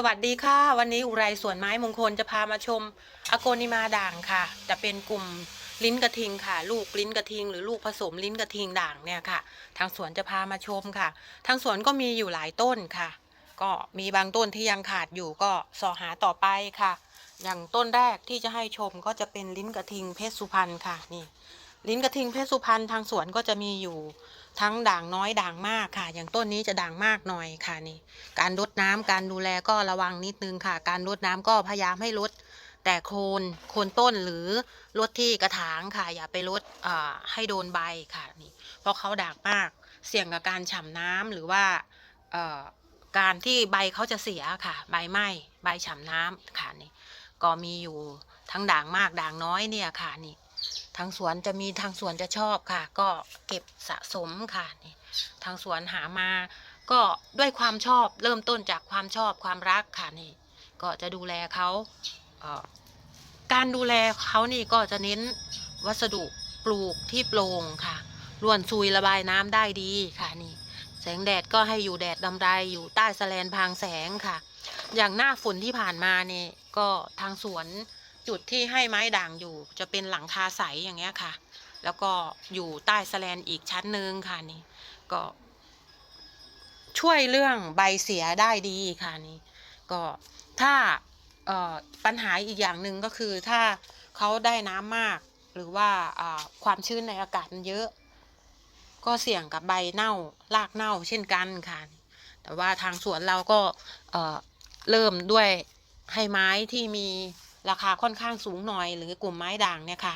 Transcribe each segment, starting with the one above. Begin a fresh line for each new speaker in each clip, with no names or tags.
สวัสดีค่ะ วันนี้อุไรสวนไม้มงคลจะพามาชมอโกนิมาด่างค่ะ จะเป็นกลุ่มลิ้นกระทิงค่ะ ลูกลิ้นกระทิง หรือลูกผสมลิ้นกระทิงด่างเนี่ยค่ะ ทางสวนจะพามาชมค่ะ ทางสวนก็มีอยู่หลายต้นค่ะ ก็มีบางต้นที่ยังขาดอยู่ก็สอหาต่อไปค่ะ อย่างต้นแรกที่จะให้ชมก็จะเป็นลิ้นกระทิงเพชรสุพรรณค่ะนี่ ลิ้นกระทิงเพชรสุพรรณทางสวนก็จะมีอยู่ทั้งด่างน้อยด่างมากค่ะ อย่างต้นนี้จะด่างมากหน่อยค่ะนี่ การรดน้ำการดูแลก็ระวังนิดนึงค่ะ การรดน้ำก็พยายามให้ลดแต่โคนโคนต้นหรือลดที่กระถางค่ะ อย่าไปลดให้โดนใบค่ะนี่ เพราะเขาด่างมากเสี่ยงกับการฉ่ำน้ำหรือว่าการที่ใบเขาจะเสียค่ะ ใบไหม้ใบฉ่ำน้ำค่ะนี่ก็มีอยู่ทั้งด่างมากด่างน้อยเนี่ยค่ะนี่ ทางสวนจะมีทางสวนจะชอบค่ะ ก็เก็บสะสมค่ะนี่ทางสวนหามา ก็ด้วยความชอบเริ่มต้นจากความชอบความรักค่ะนี่ ก็จะดูแลเขาเการดูแลเขานี่ก็จะเน้นวัสดุปลูกที่โปร่งค่ะร่วนซุยระบายน้ำได้ดีค่ะนี่ แสงแดดก็ให้อยู่แดดดำไรอยู่ใต้แสแลนพางแสงค่ะ อย่างหน้าฝนที่ผ่านมาเนี่ยก็ทางสวน จุดที่ให้ไม้ด่างอยู่จะเป็นหลังคาใสอย่างเงี้ยค่ะ แล้วก็อยู่ใต้สแลนอีกชั้นหนึ่งค่ะนี่ ก็ ช่วยเรื่องใบเสียได้ดีค่ะนี่ก็ถ้าปัญหาอีกอย่างหนึ่งก็คือถ้าเขาได้น้ำมาก หรือว่าความชื้นในอากาศมันเยอะ ก็เสี่ยงกับใบเน่ารากเน่าเช่นกันค่ะ แต่ว่าทางสวนเราก็เเริ่มด้วยให้ไม้ที่มี ราคาค่อนข้างสูงหน่อย หรือกลุ่มไม้ด่างเนี่ยค่ะ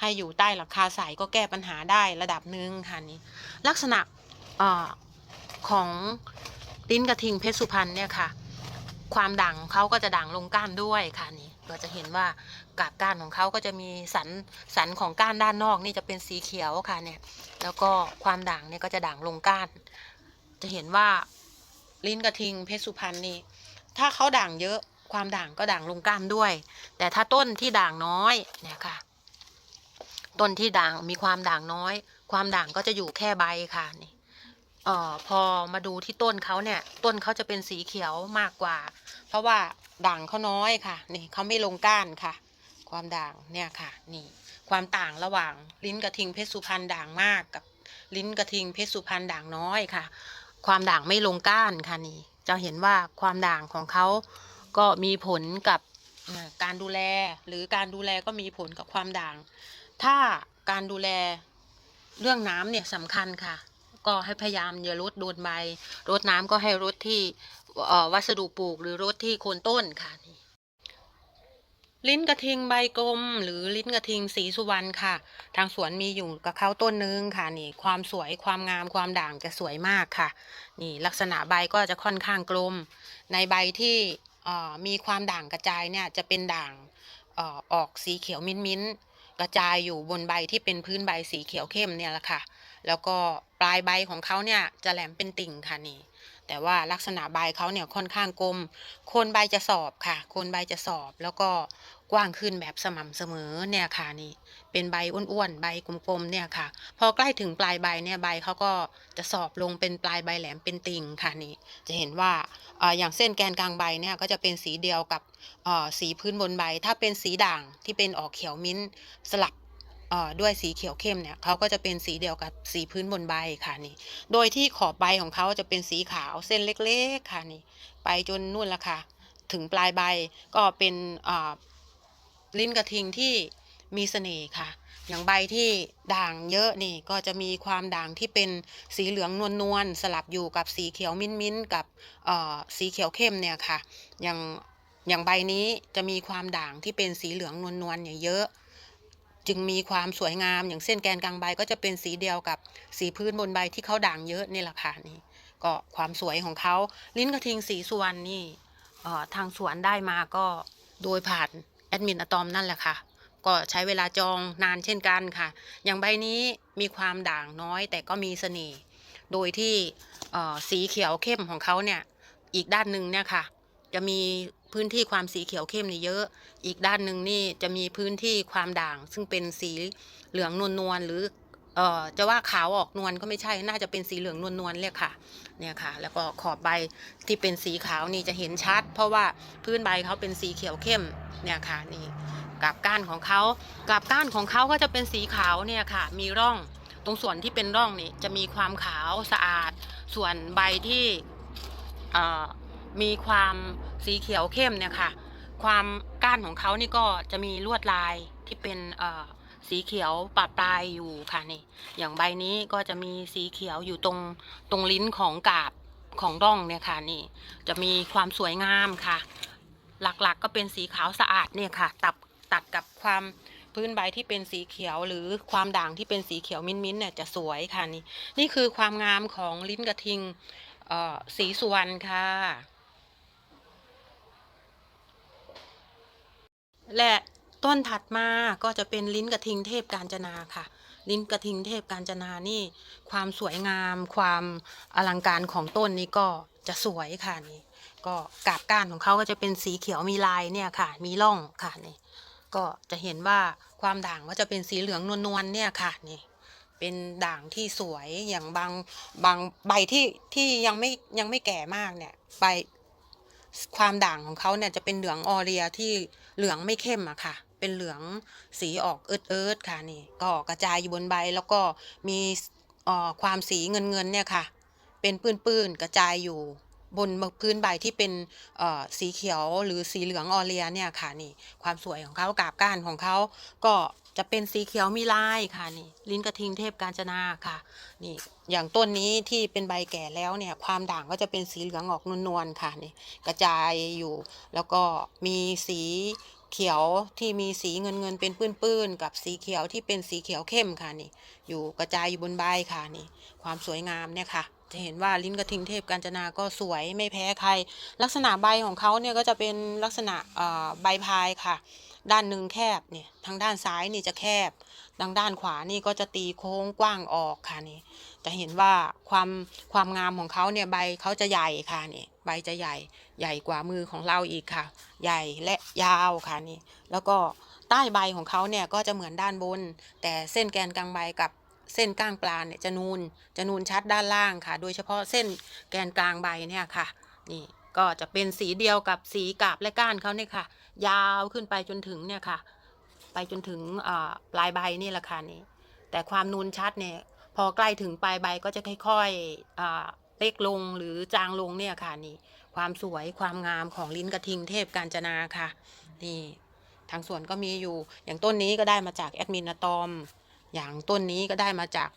ให้อยู่ใต้หลังคาใสก็แก้ปัญหาได้ระดับหนึ่งค่ะนี่ลักษณะออของลิ้นกระทิงเพชรสุพรรณเนี่ยค่ะ ความด่างเขาก็จะด่างลงก้านด้วยค่ะนี่เราจะเห็นว่ากากก้านของเขาก็จะมีสันสันของก้านด้านนอกนี่จะเป็นสีเขียวค่ะเนี่ย แล้วก็ความด่างเนี่ยก็จะด่างลงก้าน จะเห็นว่าลิ้นกระทิงเพชรสุพรรณนี่ถ้าเขาด่างเยอะ ความด่างก็ด่างลงก้านด้วย แต่ถ้าต้นที่ด่างน้อยเนี่ยค่ะ ต้นที่ด่างมีความด่างน้อย ความด่างก็จะอยู่แค่ใบค่ะนี่เอ่อพอมาดูที่ต้นเขาเนี่ย ต้นเขาจะเป็นสีเขียวมากกว่า เพราะว่าด่างเขาน้อยค่ะ นี่เขาไม่ลงก้านค่ะ ความด่างเนี่ยค่ะ นี่ ความต่างระหว่างลิ้นกระทิงเพชรสุพรรณด่างมากกับลิ้นกระทิงเพชรสุพรรณด่างน้อยค่ะ ความด่างไม่ลงก้านค่ะนี่ จะเห็นว่าความด่างของเขา ก็มีผลกับการดูแล หรือการดูแลก็มีผลกับความด่าง ถ้าการดูแลเรื่องน้ำเนี่ยสำคัญค่ะ ก็ให้พยายามอย่าลดโดนใบรดน้ำก็ให้รดที่วัสดุปลูกหรือรดที่โคนต้นค่ะลิ้นกระทิงใบกลม หรือลิ้นกระทิงสีสุวรรณค่ะ ทางสวนมีอยู่กับเขาต้นนึงค่ะนี่ ความสวยความงามความด่างจะสวยมากค่ะ นี่ลักษณะใบก็จะค่อนข้างกลม ในใบที่ มีความด่างกระจายเนี่ยจะเป็นด่างออกสีเขียวมิ้นมิ้นกระจายอยู่บนใบที่เป็นพื้นใบสีเขียวเข้มเนี่ยแหละค่ะ แล้วก็ปลายใบของเขาเนี่ยจะแหลมเป็นติ่งค่ะนี่ แต่ว่าลักษณะใบเขาเนี่ยค่อนข้างกลม โคนใบจะสอบค่ะ โคนใบจะสอบ แล้วก็ กว้างขึ้นแบบสม่ำเสมอเนี่ยค่ะนี่ เป็นใบอ้วนๆใบกลมๆเนี่ยค่ะ พอใกล้ถึงปลายใบเนี่ยใบเขาก็จะสอบลงเป็นปลายใบแหลมเป็นติ่งค่ะนี่ จะเห็นว่าออย่างเส้นแกนกลางใบเนี่ยก็จะเป็นสีเดียวกับสีพื้นบนใบ ถ้าเป็นสีด่างที่เป็นออกเขียวมิ้นสลับด้วยสีเขียวเข้มเนี่ยเขาก็จะเป็นสีเดียวกับสีพื้นบนใบค่ะนี่ โดยที่ขอบใบของเขาจะเป็นสีขาวเส้นเล็กๆค่ะนี่ ไปจนนู่นละค่ะ ถึงปลายใบก็เป็นอ่า ลิ้นกระทิงที่มีเสน่ห์ค่ะ อย่างใบที่ด่างเยอะนี่ก็จะมีความด่างที่เป็นสีเหลืองนวลๆสลับอยู่กับสีเขียวมิ้นๆกับสีเขียวเข้มเนี่ยค่ะ อย่างอย่างใบนี้จะมีความด่างที่เป็นสีเหลืองนวลๆเนี่ยเยอะ จึงมีความสวยงามอย่างเส้นแกนกลางใบก็จะเป็นสีเดียวกับสีพื้นบนใบที่เขาด่างเยอะนี่แหละค่ะนี่ก็ความสวยของเขาลิ้นกระทิงสีสุวรรณนี่ทางสวนได้มาก็โดยผ่าน ดมินอะตอมนั่นแหละค่ะ ก็ใช้เวลาจองนานเช่นกันค่ะ อย่างใบนี้มีความด่างน้อยแต่ก็มีเสน่ห์โดยที่สีเขียวเข้มของเขาเนี่ยอีกด้านหนึ่งเนี่ยค่ะ จะมีพื้นที่ความสีเขียวเข้มนี่เยอะ อีกด้านหนึ่งนี่จะมีพื้นที่ความด่าง ซึ่งเป็นสีเหลืองนวลๆหรือ เอ่อจะว่าขาวออกนวลก็ไม่ใช่ น่าจะเป็นสีเหลืองนวลๆเลยค่ะ เนี่ยค่ะ แล้วก็ขอบใบที่เป็นสีขาวนี่จะเห็นชัด เพราะว่าพื้นใบเขาเป็นสีเขียวเข้ม เนี่ยค่ะ นี่กาบก้านของเขากาบก้านของเขาก็จะเป็นสีขาวเนี่ยค่ะ มีร่อง ตรงส่วนที่เป็นร่องนี่จะมีความขาวสะอาด ส่วนใบที่เอ่อมีความสีเขียวเข้มเนี่ยค่ะ ความก้านของเขานี่ก็จะมีลวดลายที่เป็นเอ่อ สีเขียวปะปลายอยู่ค่ะนี่ อย่างใบนี้ก็จะมีสีเขียวอยู่ตรงตรงลิ้นของกาบของร่องเนี่ยค่ะนี่ จะมีความสวยงามค่ะ หลักๆก็เป็นสีขาวสะอาดเนี่ยค่ะ ตัดตัดกับความพื้นใบที่เป็นสีเขียวหรือความด่างที่เป็นสีเขียวมิ้นๆเนี่ยจะสวยค่ะนี่ นี่คือความงามของลิ้นกระทิงเออสีสุวรรณค่ะ และ ต้นถัดมาก็จะเป็นลิ้นกระทิงเทพกาญจนาค่ะ ลิ้นกระทิงเทพกาญจนานี่ ความสวยงาม ความอลังการของต้นนี้ก็จะสวยค่ะนี่ ก็กาบก้านของเขาก็จะเป็นสีเขียวมีลายเนี่ยค่ะ มีร่องค่ะนี่ก็จะเห็นว่าความด่างก็จะเป็นสีเหลืองนวลๆเนี่ยค่ะนี่เป็นด่างที่สวยอย่างบางบางใบที่ที่ยังไม่ยังไม่แก่มากเนี่ยใบความด่างของเขาเนี่ยจะเป็นเหลืองออเรียที่เหลืองไม่เข้มอะค่ะ เป็นเหลืองสีออกเอิดเอิดค่ะนี่ ก็กระจายอยู่บนใบแล้วก็มีความสีเงินเงินๆเนี่ยค่ะ เป็นปื้นๆกระจายอยู่บนพื้นใบที่เป็นสีเขียวหรือสีเหลืองออเรียเนี่ยค่ะนี่ ความสวยของเขากาบก้านของเขาก็จะเป็นสีเขียวมีลายค่ะนี่ ลิ้นกระทิงเทพกาญจนาค่ะ นี่อย่างต้นนี้ที่เป็นใบแก่แล้วเนี่ย ความด่างก็จะเป็นสีเหลืองออกนวลๆค่ะนี่ กระจายอยู่ แล้วก็มีสี เขียวที่มีสีเงินเงินเป็นปื้นๆกับสีเขียวที่เป็นสีเขียวเข้มค่ะนี่ อยู่กระจายอยู่บนใบค่ะนี่ ความสวยงามเนี่ยค่ะ จะเห็นว่าลิ้นกระทิงเทพกาญจนาก็สวยไม่แพ้ใคร ลักษณะใบของเขาเนี่ยก็จะเป็นลักษณะใบพายค่ะ ด้านหนึ่งแคบเนี่ยทางด้านซ้ายนี่จะแคบทางด้านขวานี่ก็จะตีโค้งกว้างออกค่ะนี่ จะเห็นว่าความความงามของเขาเนี่ยใบเขาจะใหญ่ค่ะนี่ใบจะใหญ่ใหญ่กว่ามือของเราอีกค่ะ ใหญ่และยาวค่ะนี่ แล้วก็ใต้ใบของเขาเนี่ยก็จะเหมือนด้านบน แต่เส้นแกนกลางใบกับเส้นก้างปลาเนี่ยจะนูนจะนูนชัดด้านล่างค่ะ โดยเฉพาะเส้นแกนกลางใบเนี่ยค่ะ นี่ก็จะเป็นสีเดียวกับสีกาบและก้านเขาเนี่ยค่ะ ยาวขึ้นไปจนถึงเนี่ยค่ะ ไปจนถึงอ่าปลายใบนี่แหละค่ะนี่แต่ความนูนชัดเนี่ย พอใกล้ถึงปลายใบก็จะค่อยๆเล็กลงหรือจางลงเนี่ยค่ะนี่ ความสวยความงามของลิ้นกระทิงเทพกาญจนาค่ะ นี่ ทางสวนก็มีอยู่ อย่างต้นนี้ก็ได้มาจากแอดมินอะตอม อย่างต้นนี้ก็ได้มาจาก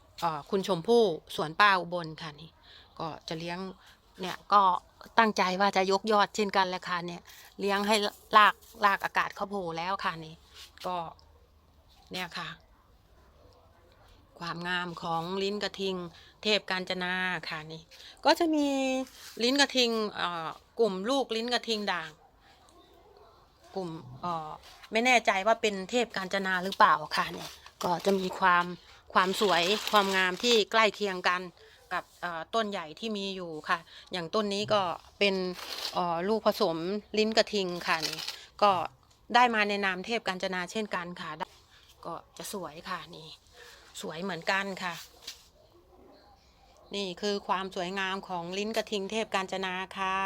คุณชมพู่สวนป้าอุบลค่ะนี่ ก็จะเลี้ยงเนี่ยก็ตั้งใจว่าจะยกยอดเช่นกันแหละค่ะเนี่ย เลี้ยงให้ลากลากอากาศเขาโผล่แล้วค่ะนี่ ก็เนี่ยค่ะ ความงามของลิ้นกระทิง เทพกาญจนาค่ะนี่ ก็จะมีลิ้นกระทิงกลุ่มลูกลิ้นกระทิงด่าง กลุ่มไม่แน่ใจว่าเป็นเทพกาญจนาหรือเปล่าค่ะเนี่ยก็จะมีความความสวยความงามที่ใกล้เคียงกันกับต้นใหญ่ที่มีอยู่ค่ะ อย่างต้นนี้ก็เป็นลูกผสมลิ้นกระทิงค่ะนี่ก็ได้มาในนามเทพกาญจนาเช่นกันค่ะ ก็จะสวยค่ะนี่ สวยเหมือนกันค่ะ นี่คือความสวยงามของลิ้นกระทิงเทพกาญจนาค่ะ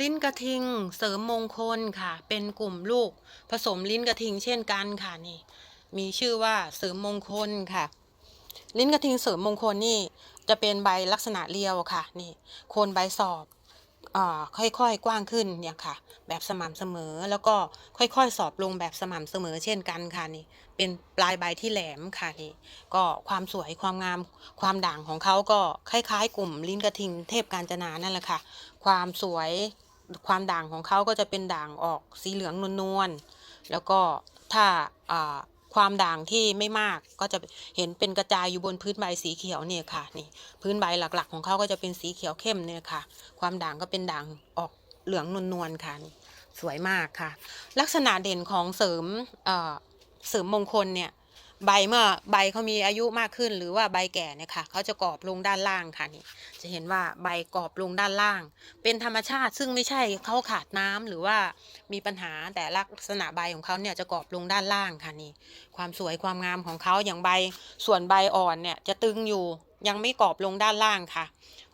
ลิ้นกระทิงเสริมมงคลค่ะ เป็นกลุ่มลูกผสมลิ้นกระทิงเช่นกันค่ะนี่ มีชื่อว่าเสริมมงคลค่ะลิ้นกระทิงเสริมมงคลนี่จะเป็นใบลักษณะเรียวค่ะ นี่โคนใบสอบ ค่อยๆกว้างขึ้นเนี่ยค่ะ แบบสม่ำเสมอแล้วก็ค่อยๆ สอบลงแบบสม่ำเสมอเช่นกันค่ะนี่ เป็นปลายใบที่แหลมค่ะนี่ ก็ความสวยความงามความด่างของเขาก็คล้ายๆ กลุ่มลิ้นกระทิงเทพกาญจนานั่นแหละค่ะ ความสวยความด่างของเขาก็จะเป็นด่างออกสีเหลืองนวลๆแล้วก็ถ้าอ่า ความด่างที่ไม่มากก็จะเห็นเป็นกระจายอยู่บนพื้นใบสีเขียวเนี่ยค่ะนี่พื้นใบหลักๆ ของเขาก็จะเป็นสีเขียวเข้มเนี่ยค่ะ ความด่างก็เป็นด่างออกเหลืองนวลๆค่ะสวยมากค่ะ ลักษณะเด่นของเสริมเเสริมมงคลเนี่ย ใบเมื่อใบเขามีอายุมากขึ้นหรือว่าใบแก่เนี่ยค่ะเขาจะกรอบลงด้านล่างค่ะนี่จะเห็นว่าใบกรอบลงด้านล่าง เป็นธรรมชาติซึ่งไม่ใช่เขาขาดน้ำหรือว่ามีปัญหาแต่ลักษณะใบของเขาเนี่ยจะกรอบลงด้านล่างค่ะนี่ความสวยความงามของเขาอย่างใบส่วนใบอ่อนเนี่ยจะตึงอยู่ยังไม่กรอบลงด้านล่างค่ะ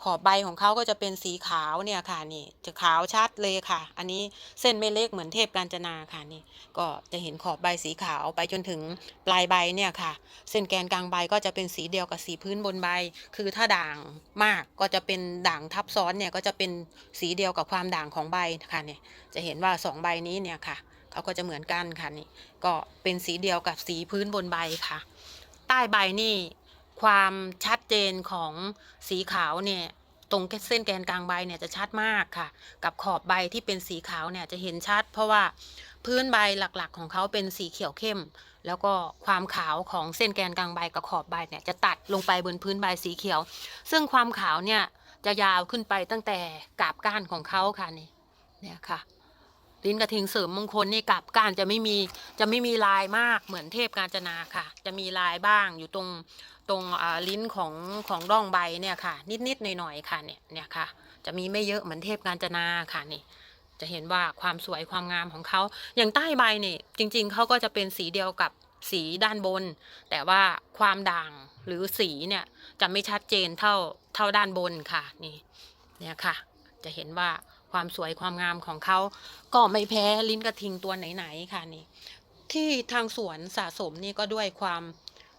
ขอบใบของเขาก็จะเป็นสีขาวเนี่ยค่ะนี่ จะขาวชัดเลยค่ะ อันนี้เส้นไม่เล็กเหมือนเทพกาญจนาค่ะนี่ ก็จะเห็นขอบใบสีขาวไปจนถึงปลายใบเนี่ยค่ะ เส้นแกนกลางใบก็จะเป็นสีเดียวกับสีพื้นบนใบ คือถ้าด่างมากก็จะเป็นด่างทับซ้อนเนี่ยก็จะเป็นสีเดียวกับความด่างของใบค่ะเนี่ยจะเห็นว่าสองใบนี้เนี่ยค่ะเขาก็จะเหมือนกันค่ะนี่ก็เป็นสีเดียวกับสีพื้นบนใบค่ะ ใต้ใบนี่ ความชัดเจนของสีขาวเนี่ยตรงเส้นแกนกลางใบเนี่ยจะชัดมากค่ะ กับขอบใบที่เป็นสีขาวเนี่ยจะเห็นชัด เพราะว่าพื้นใบหลักๆ ของเขาเป็นสีเขียวเข้ม แล้วก็ความขาวของเส้นแกนกลางใบกับขอบใบเนี่ยจะตัดลงไปบนพื้นใบสีเขียว ซึ่งความขาวเนี่ยจะยาวขึ้นไปตั้งแต่กาบก้านของเขาค่ะนี่เนี่ยค่ะ ลิ้นกระทิงเสริมมงคลนี่กาบกานจะไม่มีจะไม่มีลายมากเหมือนเทพกาญจนาค่ะ จะมีลายบ้างอยู่ตรงตรงลิ้นของของร่องใบเนี่ยค่ะ นิดๆหน่อยๆค่ะเนี่ยเนี่ยค่ะ จะมีไม่เยอะเหมือนเทพกาญจนาค่ะนี่จะเห็นว่าความสวยความงามของเขาอย่างใต้ใบเนี่ยจริง ๆเขาก็จะเป็นสีเดียวกับสีด้านบน แต่ว่าความด่างหรือสีเนี่ยจะไม่ชัดเจนเท่าเท่าด้านบนค่ะนี่เนี่ยค่ะ จะเห็นว่า ความสวยความงามของเขา ก็ไม่แพ้ลิ้นกระทิงตัวไหนๆค่ะนี่ ที่ทางสวนสะสมนี่ก็ด้วยความ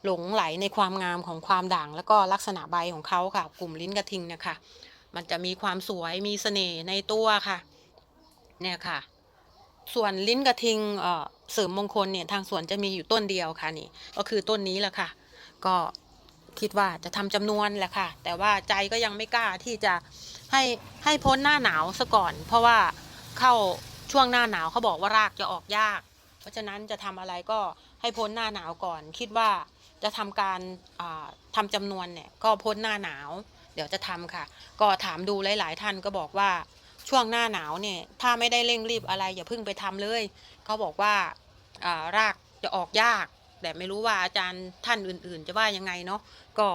หลงไหลในความงามของความด่าง แล้วก็ลักษณะใบของเขาค่ะ กลุ่มลิ้นกระทิงเนี่ยค่ะ มันจะมีความสวยมีเสน่ห์ในตัวค่ะ เนี่ยค่ะ ส่วนลิ้นกระทิงเอ่อเสริมมงคลเนี่ยทางสวนจะมีอยู่ต้นเดียวค่ะนี่ ก็คือต้นนี้แหละค่ะ ก็คิดว่าจะทำจำนวนแหละค่ะ แต่ว่าใจก็ยังไม่กล้าที่จะ ให้ให้พ้นหน้าหนาวซะก่อน เพราะว่าเข้าช่วงหน้าหนาวเขาบอกว่ารากจะออกยาก เพราะฉะนั้นจะทำอะไรก็ให้พ้นหน้าหนาวก่อน คิดว่าจะทำการอ่าทำจำนวนเนี่ยก็พ้นหน้าหนาว เดี๋ยวจะทำค่ะ ก็ถามดูหลาย ๆ ท่านก็บอกว่าช่วงหน้าหนาวเนี่ยถ้าไม่ได้เร่งรีบอะไร อย่าเพิ่งไปทำเลยเขาบอกว่าอ่ารากจะออกยาก แต่ไม่รู้ว่าอาจารย์ท่านอื่น ๆ จะว่ายังไงเนาะก็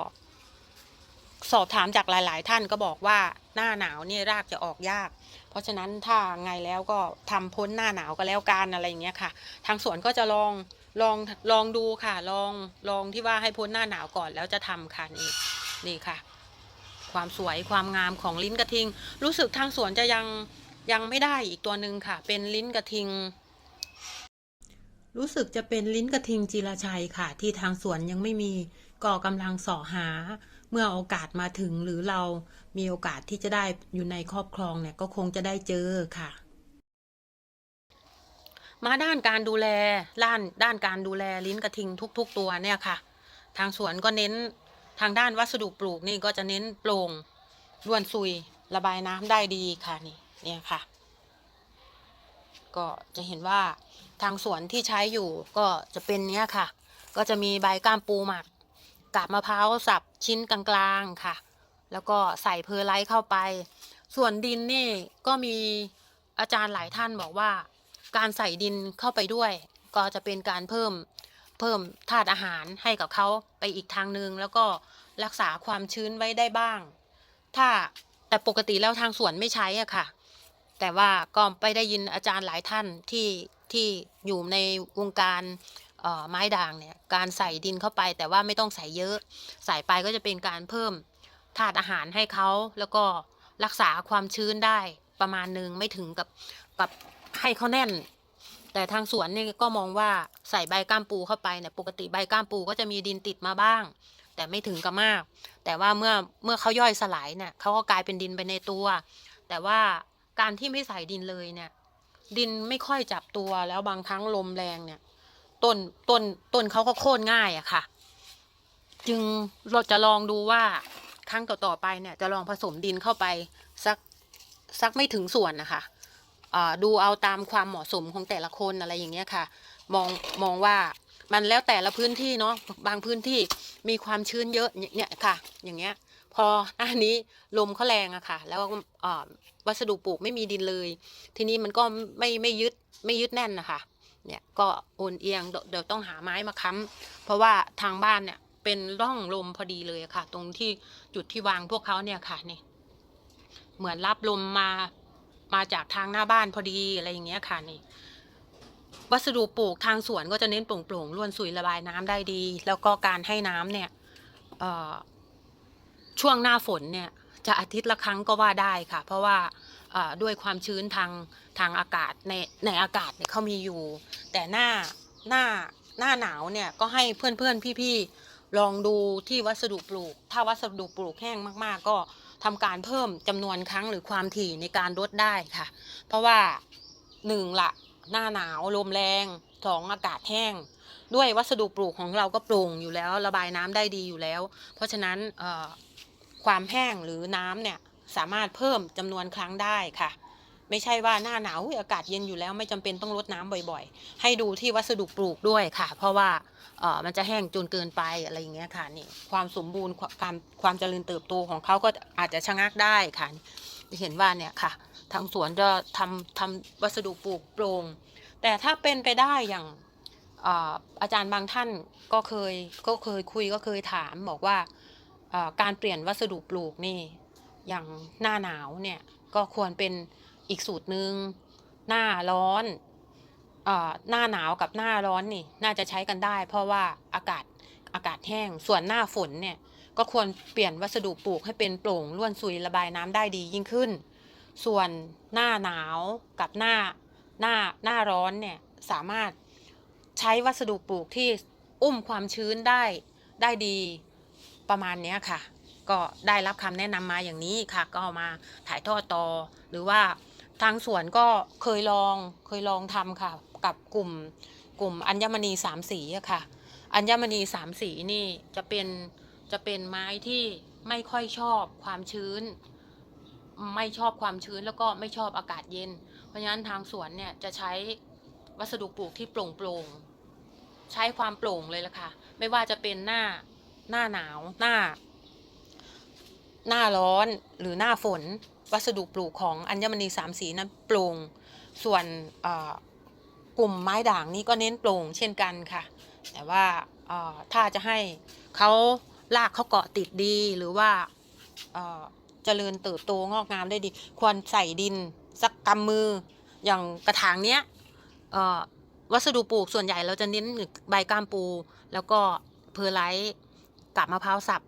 สอบถามจากหลาย ๆ ท่านก็บอกว่าหน้าหนาวเนี่ยรากจะออกยาก เพราะฉะนั้นถ้าไงแล้วก็ทำพ้นหน้าหนาวก็แล้วกันอะไรอย่างเงี้ยค่ะ ทางสวนก็จะลองลองลองดูค่ะ ลองลองที่ว่าให้พ้นหน้าหนาวก่อนแล้วจะทำค่ะนี่นี่ค่ะ ความสวยความงามของลิ้นกระทิง รู้สึกทางสวนจะยังยังไม่ได้อีกตัวหนึ่งค่ะ เป็นลิ้นกระทิง รู้สึกจะเป็นลิ้นกระทิงจีราชัยค่ะ ที่ทางสวนยังไม่มีก็กำลังสาะหา เมื่อโอกาสมาถึงหรือเรามีโอกาสที่จะได้อยู่ในครอบครองเนี่ยก็คงจะได้เจอค่ะ มาด้านการดูแลด้านด้านการดูแลลิ้นกระทิงทุก ๆ ตัวเนี่ยค่ะ ทางสวนก็เน้นทางด้านวัสดุปลูกนี่ก็จะเน้นโปร่งร่วนซุยระบายน้ำได้ดีค่ะนี่เนี่ยค่ะ ก็จะเห็นว่าทางสวนที่ใช้อยู่ก็จะเป็นเนี้ยค่ะ ก็จะมีใบก้ามปูหมัก กาบมะพร้าวสับชิ้นกลางๆค่ะ แล้วก็ใส่เพอร์ไลท์เข้าไป ส่วนดินนี่ก็มีอาจารย์หลายท่านบอกว่า การใส่ดินเข้าไปด้วย ก็จะเป็นการเพิ่มเพิ่มธาตุอาหารให้กับเขาไปอีกทางนึง แล้วก็รักษาความชื้นไว้ได้บ้าง ถ้าแต่ปกติแล้วทางสวนไม่ใช้อะค่ะ แต่ว่าก็ไปได้ยินอาจารย์หลายท่านที่ที่อยู่ในวงการ ไม้ด่างเนี่ยการใส่ดินเข้าไปแต่ว่าไม่ต้องใส่เยอะ ใส่ไปก็จะเป็นการเพิ่มธาตุอาหารให้เขาแล้วก็รักษาความชื้นได้ประมาณหนึ่งไม่ถึงกับกับให้เขาแน่น แต่ทางสวนเนี่ยก็มองว่าใส่ใบก้ามปูเข้าไปเนี่ยปกติใบก้ามปูก็จะมีดินติดมาบ้าง แต่ไม่ถึงกับมาก แต่ว่าเมื่อเมื่อเขาย่อยสลายเนี่ยเขาก็กลายเป็นดินไปในตัว แต่ว่าการที่ไม่ใส่ดินเลยเนี่ยดินไม่ค่อยจับตัวแล้วบางครั้งลมแรงเนี่ย ต้นต้นต้นเขาก็โค่นง่ายอะค่ะ จึงเราจะลองดูว่าครั้งต่อๆไปเนี่ย จะลองผสมดินเข้าไปสักสักไม่ถึงส่วนนะคะดูเอาตามความเหมาะสมของแต่ละคนอะไรอย่างเงี้ยค่ะ มองมองว่ามันแล้วแต่ละพื้นที่เนาะบางพื้นที่มีความชื้นเยอะเนี่ยค่ะ อย่างเงี้ย พออันนี้ลมเขาแรงอะค่ะ แล้ววัสดุปลูกไม่มีดินเลย ทีนี้มันก็ไม่ไม่ยึดไม่ยึดแน่นนะคะ เนี่ยก็โอนเอียงเดี๋ยวต้องหาไม้มาค้ำเพราะว่าทางบ้านเนี่ยเป็นร่องลมพอดีเลยค่ะ ตรงที่จุดที่วางพวกเขาเนี่ยค่ะนี่เหมือนรับลมมามาจากทางหน้าบ้านพอดีอะไรอย่างเงี้ยค่ะนี่ วัสดุปลูกทางสวนก็จะเน้นโปร่งๆร่วนสุยระบายน้ำได้ดี แล้วก็การให้น้ำเนี่ยช่วงหน้าฝนเนี่ย จะอาทิตย์ละครั้งก็ว่าได้ค่ะ เพราะว่า ด้วยความชื้นทางทางอากาศในในอากาศเนี่ยเขามีอยู่ แต่หน้าหน้าหน้าหนาวเนี่ยก็ให้เพื่อนๆพี่ๆลองดูที่วัสดุปลูก ถ้าวัสดุปลูกแห้งมากๆ ก็ทำการเพิ่มจำนวนครั้งหรือความถี่ในการลดได้ค่ะ เพราะว่าหนึ่งละหน้าหนาวลมแรงสองอากาศแห้ง ด้วยวัสดุปลูกของเราก็ปร่งอยู่แล้ว ระบายน้ำได้ดีอยู่แล้ว เพราะฉะนั้นเอ่อความแห้งหรือน้ำเนี่ย สามารถเพิ่มจำนวนครั้งได้ค่ะ ไม่ใช่ว่าหน้าหนาวอากาศเย็นอยู่แล้วไม่จำเป็นต้องรดน้ำบ่อยๆ ให้ดูที่วัสดุปลูกด้วยค่ะ เพราะว่าเออมันจะแห้งจนเกินไปอะไรอย่างเงี้ยค่ะนี่ความสมบูรณ์ความความเจริญเติบโตของเขาก็อาจจะชะงักได้ค่ะจะเห็นว่าเนี่ยค่ะ ทางสวนจะทำทำวัสดุปลูกโปร่งแต่ถ้าเป็นไปได้อย่างเอ่อาจารย์บางท่านก็เคยก็เคยคุยก็เคยถามบอกว่าการเปลี่ยนวัสดุปลูกนี่ อย่างหน้าหนาวเนี่ยก็ควรเป็นอีกสูตรหนึ่งหน้าร้อนอหน้าหนาวกับหน้าร้อนนี่น่าจะใช้กันได้ เพราะว่าอากาศอากาศแห้ง ส่วนหน้าฝนเนี่ยก็ควรเปลี่ยนวัสดุปลูกให้เป็นโปร่งร่วนซุยระบายน้ำได้ดียิ่งขึ้น ส่วนหน้าหนาวกับหน้าหน้าหน้าร้อนเนี่ยสามารถใช้วัสดุปลูกที่อุ้มความชื้นได้ได้ดีประมาณนี้ค่ะ ก็ได้รับคำแนะนำมาอย่างนี้ค่ะ ก็เอามาถ่ายทอดต่อ หรือว่าทางสวนก็เคยลองเคยลองทำค่ะ กับกลุ่มกลุ่มอัญมณีสามสีอะค่ะ อัญมณีสามสีนี่จะเป็นจะเป็นไม้ที่ไม่ค่อยชอบความชื้น ไม่ชอบความชื้นแล้วก็ไม่ชอบอากาศเย็น เพราะฉะนั้นทางสวนเนี่ยจะใช้วัสดุปลูกที่โปร่งโปร่งใช้ความโปร่งเลยละค่ะ ไม่ว่าจะเป็นหน้าหน้าหนาวหน้า หน้าร้อนหรือหน้าฝน วัสดุปลูกของอัญมณีสามสีนั้นโปร่งส่วนกลุ่มไม้ด่างนี้ก็เน้นโปร่งเช่นกันค่ะ แต่ว่าถ้าจะให้เขาลากเขาเกาะติดดีหรือว่าเอ่อเจริญเติบโตงอกงามได้ดี ควรใส่ดินสักกำมืออย่างกระถางเนี้ยวัสดุปลูกส่วนใหญ่เราจะเน้นใบก้ามปู แล้วก็เพอร์ไลท์กับมะพร้าวสับ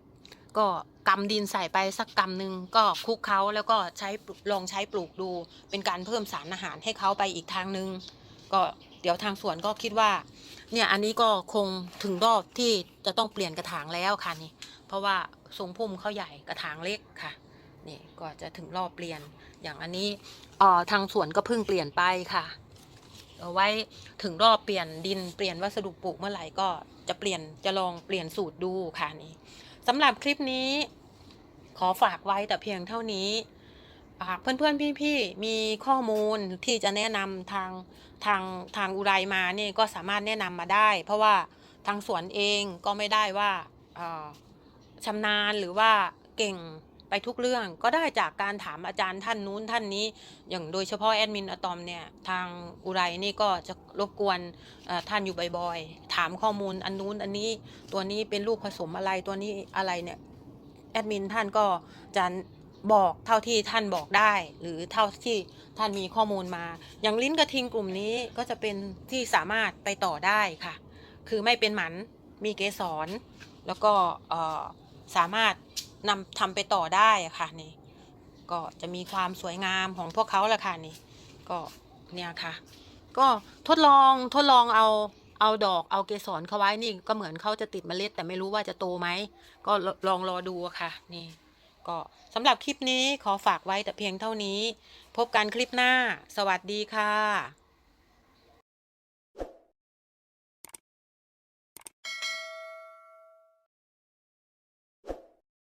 ก็กำดินใส่ไปสักกำหนึ่งก็คลุกเขาแล้วก็ใช้ลองใช้ปลูกดู เป็นการเพิ่มสารอาหารให้เขาไปอีกทางหนึ่งก็เดี๋ยวทางสวนก็คิดว่า เนี่ยอันนี้ก็คงถึงรอบที่จะต้องเปลี่ยนกระถางแล้วค่ะนี่ เพราะว่าทรงพุ่มเขาใหญ่กระถางเล็กค่ะนี่ก็จะถึงรอบเปลี่ยนอย่างอันนี้เอ่อทางสวนก็เพิ่งเปลี่ยนไปค่ะเอาไว้ถึงรอบเปลี่ยนดินเปลี่ยนวัสดุปลูกเมื่อไหร่ก็จะเปลี่ยนจะลองเปลี่ยนสูตรดูค่ะนี่ สำหรับคลิปนี้ ขอฝากไว้แต่เพียงเท่านี้หากเพื่อนๆพี่ๆมีข้อมูลที่จะแนะนำทางทางทางอุไรมาเนี่ยก็สามารถแนะนำมาได้ เพราะว่าทางสวนเองก็ไม่ได้ว่าชำนาญหรือว่าเก่ง ไปทุกเรื่องก็ได้จากการถามอาจารย์ท่านนู้นท่านนี้ อย่างโดยเฉพาะแอดมินอะตอมเนี่ยทางอุไรนี่ก็จะรบกวนท่านอยู่บ่อยๆถามข้อมูลอันนู้นอันนี้ตัวนี้เป็นลูกผสมอะไรตัวนี้อะไรเนี่ยแอดมินท่านก็จะบอกเท่าที่ท่านบอกได้ หรือเท่าที่ท่านมีข้อมูลมา อย่างลิ้นกระทิงกลุ่มนี้ก็จะเป็นที่สามารถไปต่อได้ค่ะ คือไม่เป็นหมันมีเกสรแล้วก็สามารถ นำทำไปต่อได้อะค่ะนี่ ก็จะมีความสวยงามของพวกเขาแหละค่ะนี่ ก็เนี่ยค่ะ ก็ทดลองทดลองเอาเอาดอกเอาเกสรเขาไว้นี่ก็เหมือนเขาจะติดเมล็ด แต่ไม่รู้ว่าจะโตไหม ก็ลลองรอดูอะค่ะ นี่ ก็สำหรับคลิปนี้ขอฝากไว้แต่เพียงเท่านี้ พบกันคลิปหน้า สวัสดีค่ะ